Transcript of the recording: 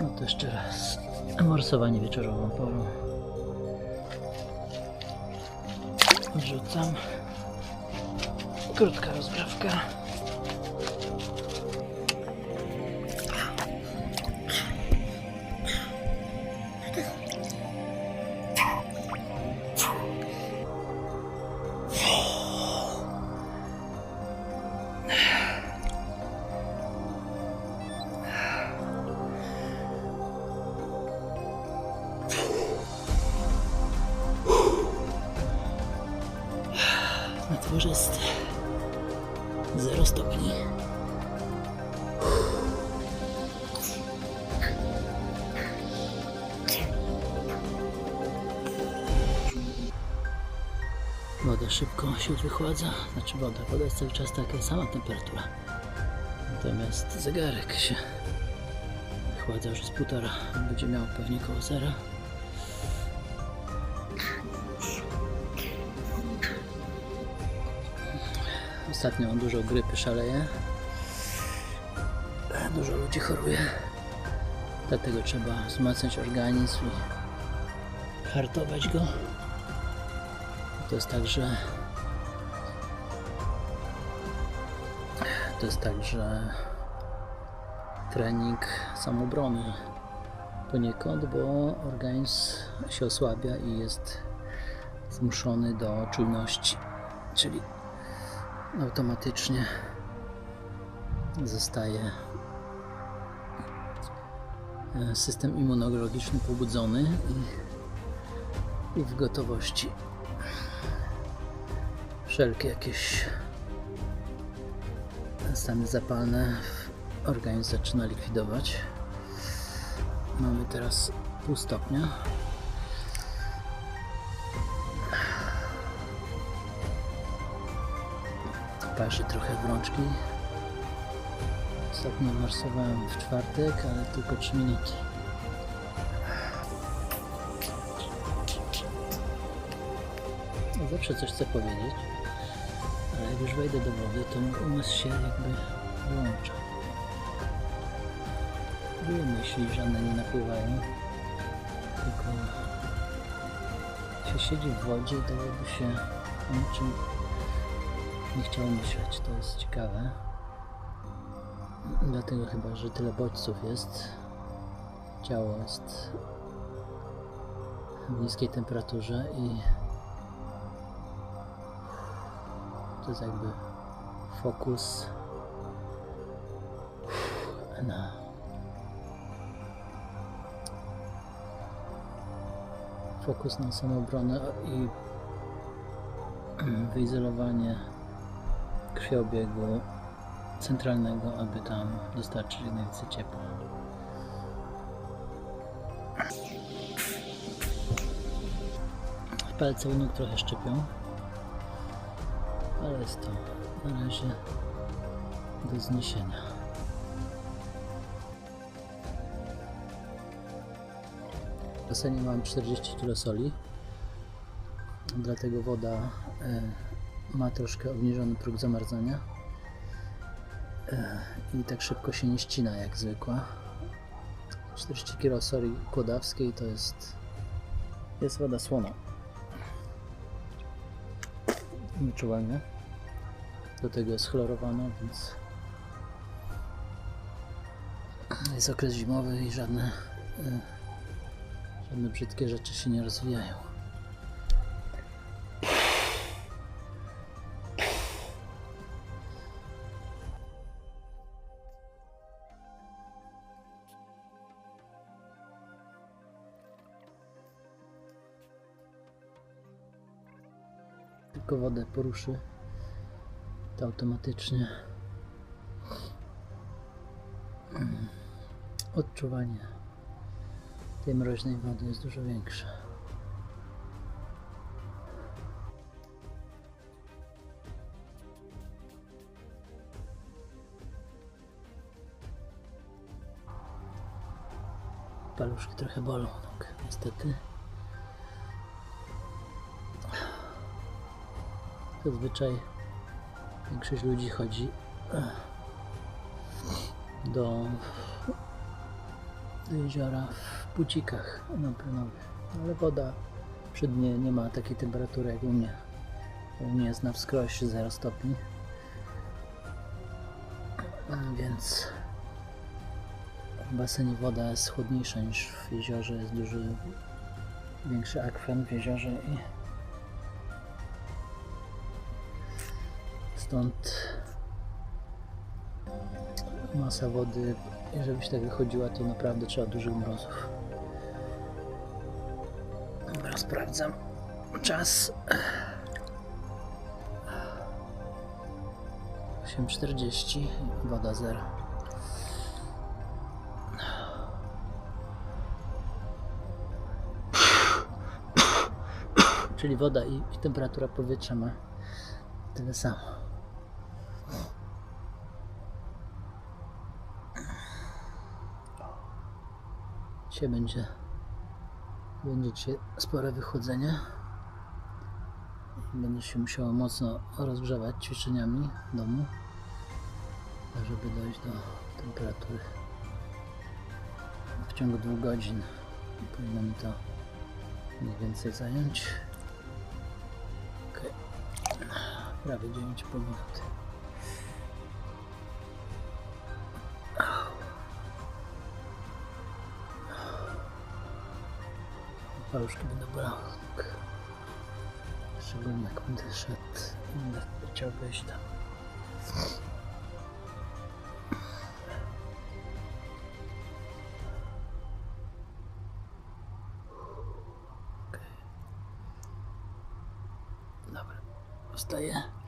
No to jeszcze raz. Morsowanie wieczorową porą. Odrzucam. Krótka rozgrzewka. Na dworze jest 0 stopni. Woda szybko się wychładza, znaczy woda, woda jest cały czas taka sama temperatura. Natomiast zegarek się wychładza już z półtora, będzie miał pewnie koło zera. Ostatnio dużo grypy szaleje. Dużo ludzi choruje. Dlatego trzeba wzmacniać organizm i hartować go. To jest także to jest także trening samobrony poniekąd, bo organizm się osłabia i jest zmuszony do czujności, czyli automatycznie zostaje e, system immunologiczny pobudzony i, i w gotowości wszelkie jakieś stany zapalne organizm zaczyna likwidować. Mamy teraz pół stopnia. Parzy trochę w rączki. Ostatnio marsowałem w czwartek, ale tylko 3 minuty. Zawsze coś chcę powiedzieć, ale jak już wejdę do wody, to mój umysł się jakby wyłącza. Były myśli, żadne nie napływają, tylko się siedzi w wodzie dałoby się o niczym nie chciał myśleć. To jest ciekawe. Dlatego chyba, że tyle bodźców jest. Ciało jest w niskiej temperaturze i to jest jakby fokus na fokus na samoobronę i wyizolowanie krwiobiegu centralnego, aby tam dostarczyć jak najwięcej ciepła. Palce u nóg trochę szczypią, ale jest to na razie do zniesienia. W basenie mam 40 kg soli, dlatego woda e, ma troszkę obniżony próg zamarzania E, i tak szybko się nie ścina jak zwykła. 40 kg soli kłodawskiej to jest jest woda słona. Wyczuwalnie. Do tego jest chlorowana, więc jest okres zimowy i żadne e, żadne brzydkie rzeczy się nie rozwijają. Tylko wodę poruszy, to automatycznie odczuwanie tej mroźnej wody jest dużo większe. Paluszki trochę bolą, nóg, niestety. Zazwyczaj większość ludzi chodzi eh, do jeziora w bucikach neoprenowych. Ale woda przy dnie nie ma takiej temperatury jak u mnie. U mnie jest na wskroś 0 stopni. Więc w basenie woda jest chłodniejsza niż w jeziorze. Jest duży, większy akwen w jeziorze i stąd masa wody, żebyś tak wychodziła, to naprawdę trzeba dużych mrozów. Dobra, sprawdzam czas. 8.40, woda 0. Czyli woda i, i temperatura powietrza ma tyle samo. Dzisiaj będzie, będzie dzisiaj spore wychodzenie. Będę się musiał mocno rozgrzewać ćwiczeniami w domu, żeby dojść do temperatury. W ciągu dwóch godzin powinno mi to mniej więcej zająć. Okay. Prawie 9,5 minuty. Paluszki będą bolały. Szczególnie jak będę szedł będę chciał wejść tam. Okej. Dobra, wstaję.